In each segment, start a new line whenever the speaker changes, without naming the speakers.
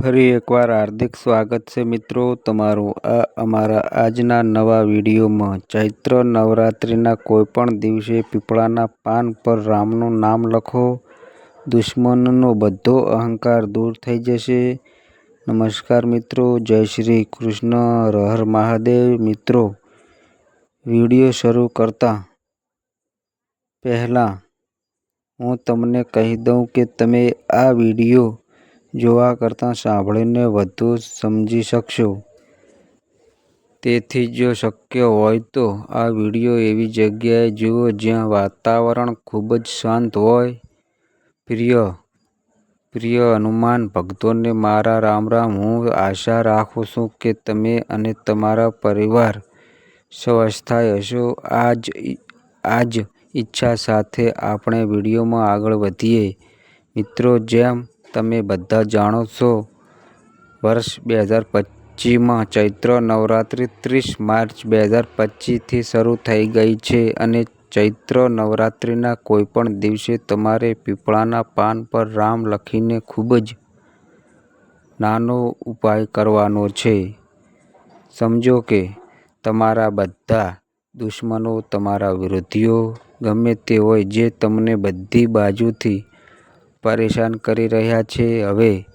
ફરી એકવાર હાર્દિક સ્વાગત છે મિત્રો તમારું આ અમારા આજના નવા વિડીયોમાં. ચૈત્ર નવરાત્રિના કોઈપણ દિવસે પીપળાના પાન પર રામનું નામ લખો. દુશ્મનનો બધો અહંકાર દૂર થઈ જશે. નમસ્કાર મિત્રો, જય શ્રી કૃષ્ણ, હર મહાદેવ. મિત્રો, વીડિયો શરૂ કરતા પહેલાં હું તમને કહી દઉં કે તમે આ વીડિયો જોવા કરતાં સાંભળીને વધુ સમજી શકશો. તેથી જો શક્ય હોય તો આ વીડિયો એવી જગ્યાએ જુઓ જ્યાં વાતાવરણ ખૂબ જ શાંત હોય. પ્રિય પ્રિય હનુમાન ભક્તોને મારા રામ રામ, હું આશા રાખું છું કે તમે અને તમારા પરિવાર સ્વસ્થાય હશો. આજ આજ ઈચ્છા સાથે આપણે વિડીયોમાં આગળ વધીએ. મિત્રો, જેમ તમે બધા જાણો છો. વર્ષ બે હજાર પચીસમાં ચૈત્ર નવરાત્રિ ત્રીસ માર્ચ બે હજાર પચીસથી શરૂ થઈ ગઈ છે અને ચૈત્ર નવરાત્રિના કોઈપણ દિવસે તમારે પીપળાના પાન પર રામ લખીને ખૂબ જ નાનો ઉપાય કરવાનો છે. સમજો કે તમારા બધા દુશ્મનો તમારા વિરોધીઓ, ગમે તે હોય જે તમને બધી બાજુથી પરેશાન કરી રહ્યા છે. હવે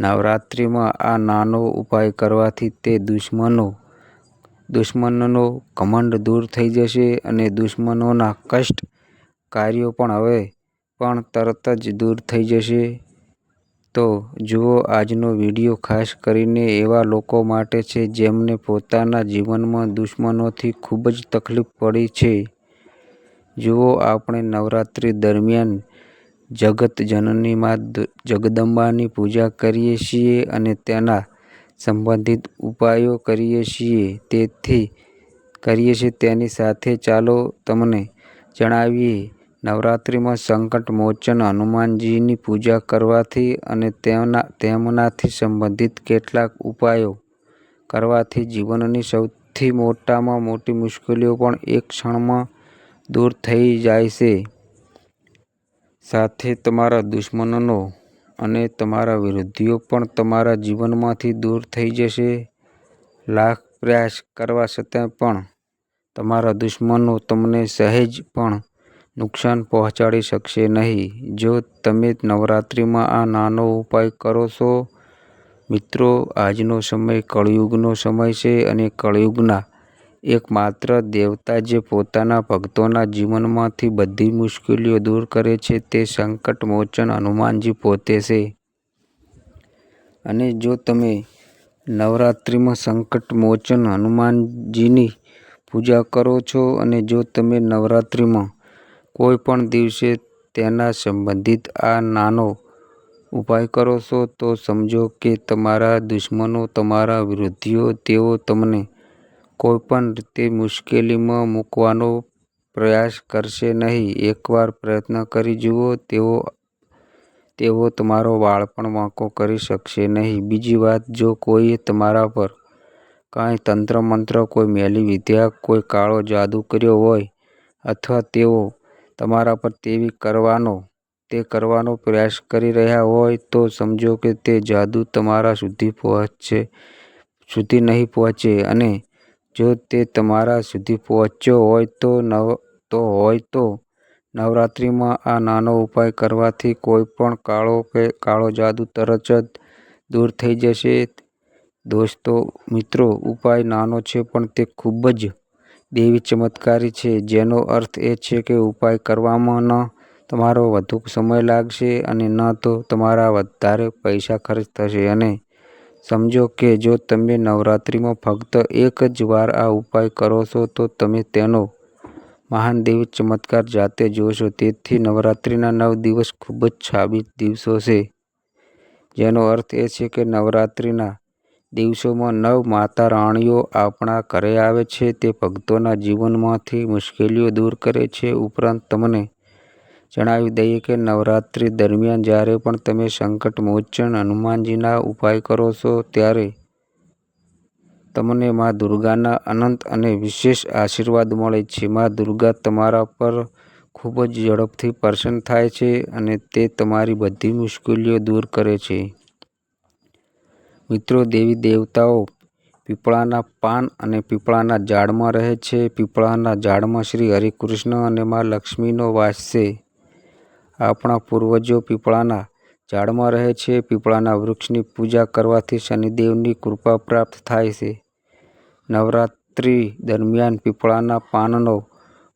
નવરાત્રિમાં આ નાનો ઉપાય કરવાથી તે દુશ્મનો, દુશ્મનનો ઘમંડ દૂર થઈ જશે અને દુશ્મનોના કષ્ટ કાર્યો પણ હવે પણ તરત જ દૂર થઈ જશે. તો જુઓ આજનો વીડિયો ખાસ કરીને એવા લોકો માટે છે જેમને પોતાના જીવનમાં દુશ્મનોથી ખૂબ જ તકલીફ પડી છે. જુઓ આપણે નવરાત્રિ દરમિયાન જગત જનની મા જગદંબાની પૂજા કરીએ છીએ અને તેના સંબંધિત ઉપાયો કરીએ છીએ. તેથી કરીએ છીએ તેની સાથે ચાલો તમને જણાવીએ. નવરાત્રિમાં સંકટ, મોચન, હનુમાનજીની પૂજા કરવાથી અને તેમના તેમનાથી સંબંધિત કેટલાક ઉપાયો કરવાથી જીવનની સૌથી મોટામાં મોટી મુશ્કેલીઓ પણ એક ક્ષણમાં દૂર થઈ જાય છે. સાથે તમારા દુશ્મનનો અને તમારા વિરોધીઓ પણ તમારા જીવનમાંથી દૂર થઈ જશે. લાખ પ્રયાસ કરવા છતાં પણ તમારા દુશ્મનો તમને સહેજ પણ નુકસાન પહોંચાડી શકશે નહીં. જો તમે નવરાત્રિમાં આ નાનો ઉપાય કરો છો, મિત્રો, આજનો સમય કળિયુગનો સમય છે અને કળિયુગના એકમાત્ર દેવતા જે પોતાના ભક્તોના જીવનમાંથી બધી મુશ્કેલીઓ દૂર કરે છે તે સંકટમોચન હનુમાનજી પોતે છે. અને જો તમે નવરાત્રિમાં સંકટ મોચન હનુમાનજીની પૂજા કરો છો અને જો તમે નવરાત્રિમાં કોઈ પણ દિવસે તેના સંબંધિત આ નાનો ઉપાય કરો છો, તો સમજો કે તમારા દુશ્મનો, તમારા વિરોધીઓ, તેઓ તમને કોઈપણ રીતે મુશ્કેલીમાં મૂકવાનો પ્રયાસ કરશે નહીં. એકવાર પ્રયત્ન કરી જુઓ, તેઓ તેઓ તમારો બાળપણ વાંકો કરી શકશે નહીં. બીજી વાત, જો કોઈએ તમારા પર કાંઈ તંત્ર મંત્ર, કોઈ મેલી વિદ્યા, કોઈ કાળો જાદુ કર્યો હોય અથવા તેઓ તમારા પર તેવી કરવાનો, તે કરવાનો પ્રયાસ કરી રહ્યા હોય, તો સમજો કે તે જાદુ તમારા સુધી પહોંચશે સુધી નહીં પહોંચે અને જો તે તમારા સુધી પહોંચ્યો હોય તો નવ, તો હોય તો નવરાત્રિમાં આ નાનો ઉપાય કરવાથી કોઈ પણ કાળો કે કાળો જાદુ તરત જ દૂર થઈ જશે. દોસ્તો, મિત્રો, ઉપાય નાનો છે પણ તે ખૂબ જ દેવી ચમત્કારી છે. જેનો અર્થ એ છે કે ઉપાય કરવામાં ન તમારો વધુ સમય લાગશે અને ન તો તમારા વધારે પૈસા ખર્ચ થશે અને સમજો કે જો તમે નવરાત્રિમાં ફક્ત એક જ વાર આ ઉપાય કરો છો, તો તમે તેનો મહાન દેવી ચમત્કાર જાતે જોશો. તેથી નવરાત્રિના નવ દિવસ ખૂબ જ સાબિત દિવસો છે. જેનો અર્થ એ છે કે નવરાત્રિના દિવસોમાં નવ માતા રાણીઓ આપણા ઘરે આવે છે, તે ભક્તોના જીવનમાંથી મુશ્કેલીઓ દૂર કરે છે. ઉપરાંત તમને જણાવી દઈએ કે નવરાત્રિ દરમિયાન જ્યારે પણ તમે સંકટ, મોચન, હનુમાનજીના ઉપાય કરો છો, ત્યારે તમને મા દુર્ગાના અનંત અને વિશેષ આશીર્વાદ મળે છે. મા દુર્ગા તમારા પર ખૂબ જ ઝડપથી પ્રસન્ન થાય છે અને તે તમારી બધી મુશ્કેલીઓ દૂર કરે છે. મિત્રો, દેવી દેવતાઓ પીપળાના પાન અને પીપળાના ઝાડમાં રહે છે. પીપળાના ઝાડમાં શ્રી હરિકૃષ્ણ અને મા લક્ષ્મીનો વાસ છે. આપણા પૂર્વજો પીપળાના ઝાડમાં રહે છે. પીપળાના વૃક્ષની પૂજા કરવાથી શનિદેવની કૃપા પ્રાપ્ત થાય છે. નવરાત્રિ દરમિયાન પીપળાના પાનનો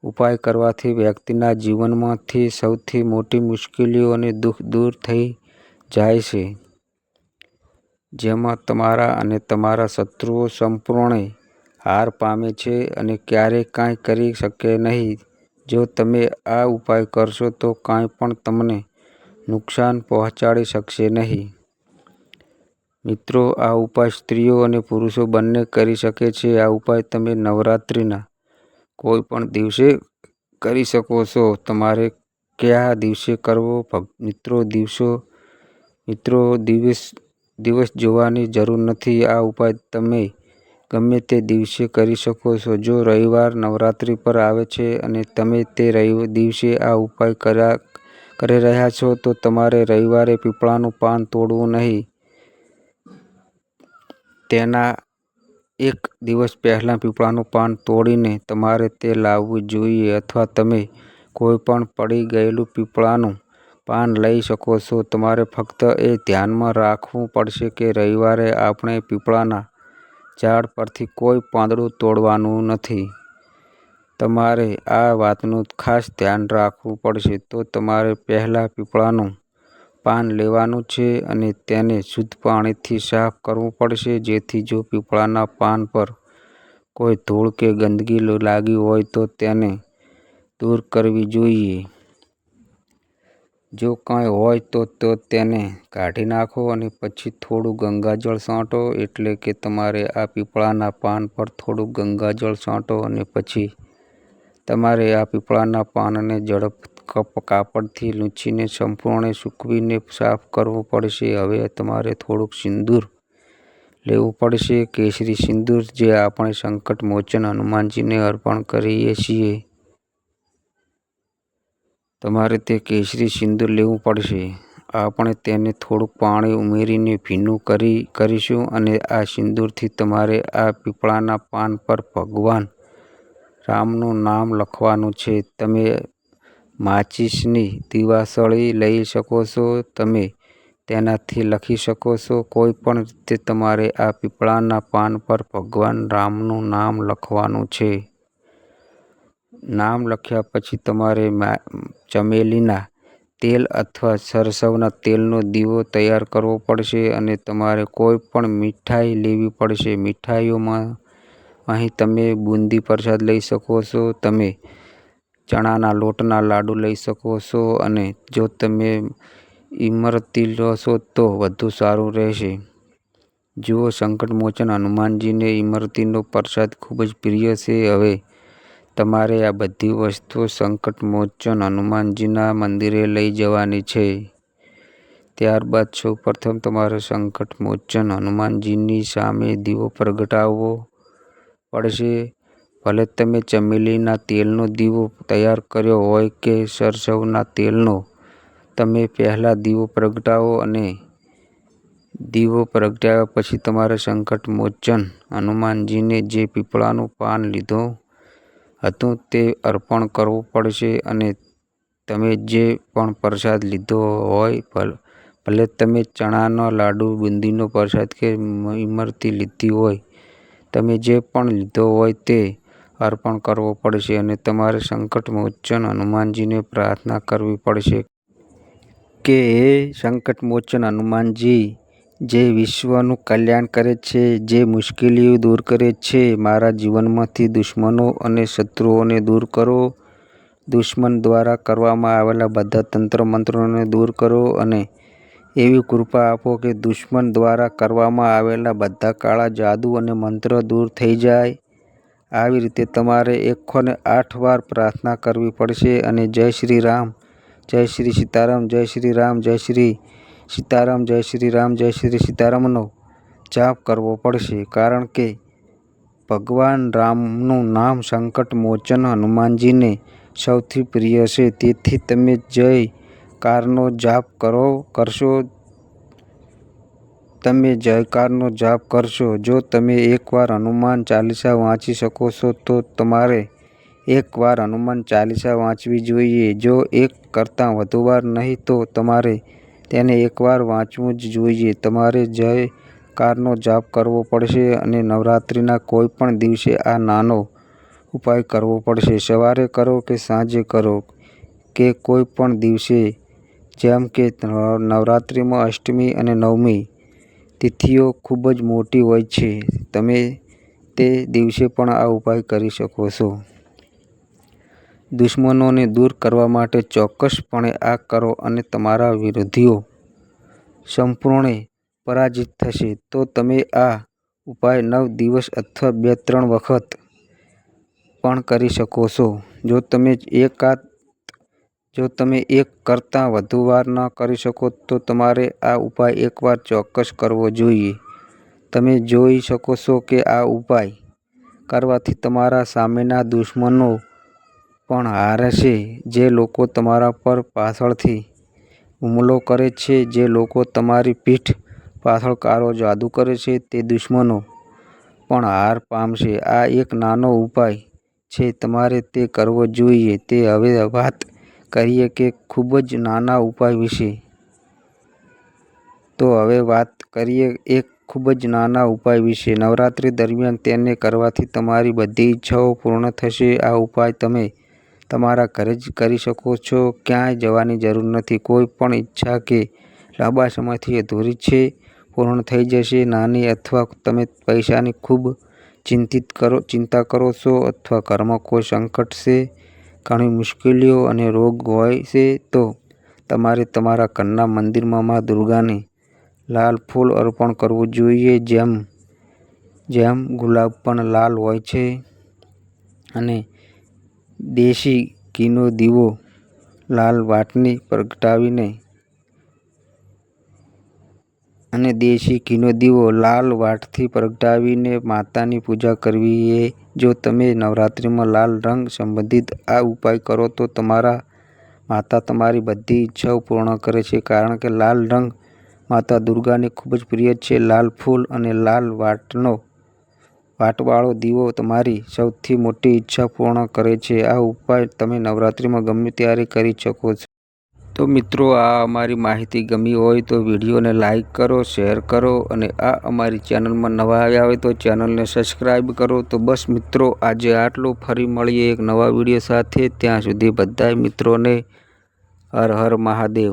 ઉપાય કરવાથી વ્યક્તિના જીવનમાંથી સૌથી મોટી મુશ્કેલીઓ અને દુઃખ દૂર થઈ જાય છે. જેમાં તમારા અને તમારા શત્રુઓ સંપૂર્ણે હાર પામે છે અને ક્યારેય કાંઈ કરી શકે નહીં. જો તમે આ ઉપાય કરશો તો કાંઈ પણ તમને નુકસાન પહોંચાડી શકશે નહીં. મિત્રો, આ ઉપાય સ્ત્રીઓ અને પુરુષો બંને કરી શકે છે. આ ઉપાય તમે નવરાત્રિના કોઈ પણ દિવસે કરી શકો છો. તમારે કયા દિવસે કરવો? મિત્રો, દિવસો, મિત્રો, દિવસ દિવસ જોવાની જરૂર નથી. આ ઉપાય તમે ગમે તે દિવસે કરી શકો છો. જો રવિવાર નવરાત્રિ પર આવે છે અને તમે તે દિવસે આ ઉપાય કર્યા, કરી રહ્યા છો, તો તમારે રવિવારે પીપળાનું પાન તોડવું નહીં. તેના એક દિવસ પહેલાં પીપળાનું પાન તોડીને તમારે તે લાવવું જોઈએ અથવા તમે કોઈ પણ પડી ગયેલું પીપળાનું પાન લઈ શકો છો. તમારે ફક્ત એ ધ્યાનમાં રાખવું પડશે કે રવિવારે આપણે પીપળાના ઝાડ પરથી કોઈ પાંદડું તોડવાનું નથી. તમારે આ વાતનું ખાસ ધ્યાન રાખવું પડશે તો તમારે પહેલાં પીપળાનું પાન લેવાનું છે અને તેને શુદ્ધ પાણીથી સાફ કરવું પડશે, જેથી જો પીપળાના પાન પર કોઈ ધૂળ કે ગંદકી લાગી હોય તો તેને દૂર કરવી જોઈએ. જો કાંઈ હોય તો તો તેને કાઢી નાખો અને પછી થોડું ગંગાજળ છાંટો એટલે કે તમારે આ પીપળાના પાન પર થોડું ગંગાજળ છાંટો અને પછી તમારે આ પીપળાના પાનને ઝડપ કાપડથી લૂંછીને સંપૂર્ણ સૂકવીને સાફ કરવું પડશે. હવે તમારે થોડુંક સિંદૂર લેવું પડશે. કેસરી સિંદૂર જે આપણે સંકટ મોચન હનુમાનજીને અર્પણ કરીએ છીએ. તમારે તે કેસરી સિંદૂર લેવું પડશે. આપણે તેને થોડુંક પાણી ઉમેરીને ભીનું કરી કરીશું અને આ સિંદૂરથી તમારે આ પીપળાના પાન પર ભગવાન રામનું નામ લખવાનું છે. તમે માચિસની દિવાસળી લઈ શકો છો, તમે તેનાથી લખી શકો છો. કોઈ પણ રીતે તમારે આ પીપળાના પાન પર ભગવાન રામનું નામ લખવાનું છે. નામ લખ્યા પછી તમારે ચમેલીના તેલ અથવા સરસવના તેલનો દીવો તૈયાર કરવો પડશે અને તમારે કોઈ પણ મીઠાઈ લેવી પડશે. મીઠાઈઓમાં અહીં તમે બુંદી પ્રસાદ લઈ શકો છો, તમે ચણાના લોટના લાડુ લઈ શકો છો અને જો તમે ઇમરતી લો છો તો વધુ સારું રહેશે. જુઓ સંકટમોચન હનુમાનજીને ઇમરતીનો પ્રસાદ ખૂબ જ પ્રિય છે. હવે તમારે આ બધી વસ્તુઓ સંકટ મોચન હનુમાનજીના મંદિરે લઈ જવાની છે. ત્યારબાદ સૌપ્રથમ તમારે સંકટમોચન હનુમાનજીની સામે દીવો પ્રગટાવવો પડશે. ભલે તમે ચમેલીના તેલનો દીવો તૈયાર કર્યો હોય કે સરસવના તેલનો, તમે પહેલાં દીવો પ્રગટાવો અને દીવો પ્રગટાવ્યા પછી તમારે સંકટ મોચન હનુમાનજીને જે પીપળાનું પાન લીધું હતું તે અર્પણ કરવું પડશે અને તમે જે પણ પ્રસાદ લીધો હોય, ભલે તમે ચણાનો લાડુ, બુંદીનો પ્રસાદ કે ઇમરતી લીધી હોય, તમે જે પણ લીધો હોય તે અર્પણ કરવો પડશે અને તમારે સંકટ મોચન હનુમાનજીને પ્રાર્થના કરવી પડશે. કે હે સંકટ મોચન હનુમાનજી જે વિશ્વનું કલ્યાણ કરે છે, જે મુશ્કેલીઓ દૂર કરે છે, મારા જીવનમાંથી દુશ્મનો અને શત્રુઓને દૂર કરો. દુશ્મન દ્વારા કરવામાં આવેલા બધા તંત્ર મંત્રોને દૂર કરો અને એવી કૃપા આપો કે દુશ્મન દ્વારા કરવામાં આવેલા બધા કાળા જાદુ અને મંત્ર દૂર થઈ જાય. આવી રીતે તમારે એકસો ને આઠ વાર પ્રાર્થના કરવી પડશે અને જય શ્રી રામ, જય શ્રી સીતારામ, જય શ્રી રામ, જય શ્રી સીતારામ, જય શ્રી રામ, જય શ્રી સીતારામનો જાપ કરવો પડશે કારણ કે ભગવાન રામનું નામ સંકટ મોચન હનુમાનજીને સૌથી પ્રિય છે તેથી તમે જય કારનો જાપ કરો, કરશો, તમે જયકારનો જાપ કરશો. જો તમે એકવાર હનુમાન ચાલીસા વાંચી શકો છો, તો તમારે એકવાર હનુમાન ચાલીસા વાંચવી જોઈએ. જો એક કરતાં વધુ વાર નહીં, તો તમારે તેને એકવાર વાંચવું જ જોઈએ. તમારે જયકારનો જાપ કરવો પડશે અને નવરાત્રિના કોઈ પણ દિવસે આ નાનો ઉપાય કરવો પડશે. સવારે કરો કે સાંજે કરો કે કોઈ પણ દિવસે. જેમ કે નવરાત્રિમાં અષ્ટમી અને નવમી તિથિઓ ખૂબ જ મોટી હોય છે. તમે તે દિવસે પણ આ ઉપાય કરી શકો છો. દુશ્મનોને દૂર કરવા માટે ચોક્કસપણે આ કરો અને તમારા વિરોધીઓ સંપૂર્ણે પરાજિત થશે. તો તમે આ ઉપાય નવ દિવસ અથવા બે-ત્રણ વખત પણ કરી શકો છો. જો તમે એક કરતાં વધુ વાર ન કરી શકો, તો તમારે આ ઉપાય એકવાર ચોક્કસ કરવો જોઈએ. તમે જોઈ શકો છો કે આ ઉપાય કરવાથી તમારા સામેના દુશ્મનો પણ હારશે. જે લોકો તમારા પર પાછળથી હુમલો કરે છે, જે લોકો તમારી પીઠ પાછળ કાળો જાદુ કરે છે તે દુશ્મનો પણ હાર પામશે. આ એક નાનો ઉપાય છે. તમારે તે કરવો જોઈએ. તે હવે વાત કરીએ કે ખૂબ જ નાના ઉપાય વિશે. તો હવે વાત કરીએ એક ખૂબ જ નાના ઉપાય વિશે. નવરાત્રિ દરમિયાન તેને કરવાથી તમારી બધી ઈચ્છાઓ પૂર્ણ થશે. આ ઉપાય તમે તમારા ઘરે જ કરી શકો છો. ક્યાંય જવાની જરૂર નથી. કોઈ પણ ઈચ્છા કે લાંબા સમયથી અધૂરી છે પૂર્ણ થઈ જશે. નાની અથવા તમે પૈસાની ખૂબ ચિંતિત કરો ચિંતા કરો છો અથવા ઘરમાં કોઈ સંકટ છે, ઘણી મુશ્કેલીઓ અને રોગ હોય છે તો તમારે તમારા ઘરના મંદિરમાં મા દુર્ગાને લાલ ફૂલ અર્પણ કરવું જોઈએ. જેમ જેમ ગુલાબ પણ લાલ હોય છે. અને દેશી ઘીનો દીવો લાલ વાટની પ્રગટાવીને અને દેશી ઘીનો દીવો લાલ વાટથી પ્રગટાવીને માતાની પૂજા કરવી. એ જો તમે નવરાત્રિમાં લાલ રંગ સંબંધિત આ ઉપાય કરો તો તમારા માતા તમારી બધી ઈચ્છાઓ પૂર્ણ કરે છે. કારણ કે લાલ રંગ માતા દુર્ગાને ખૂબ જ પ્રિય છે. લાલ ફૂલ અને લાલ વાટવાળો દીવો તમારી સૌથી મોટી ઈચ્છા પૂર્ણ કરે છે. આ ઉપાય તમે નવરાત્રિમાં ગમે ત્યારે કરી શકો છો. તો મિત્રો આ અમારી માહિતી ગમી હોય તો વિડીયોને લાઇક કરો, શેર કરો અને આ અમારી ચેનલમાં નવા આવ્યા હોય તો ચેનલને સબસ્ક્રાઈબ કરો. તો બસ મિત્રો આજે આટલું. ફરી મળીએ એક નવા વીડિયો સાથે. ત્યાં સુધી બધા મિત્રોને હર હર મહાદેવ.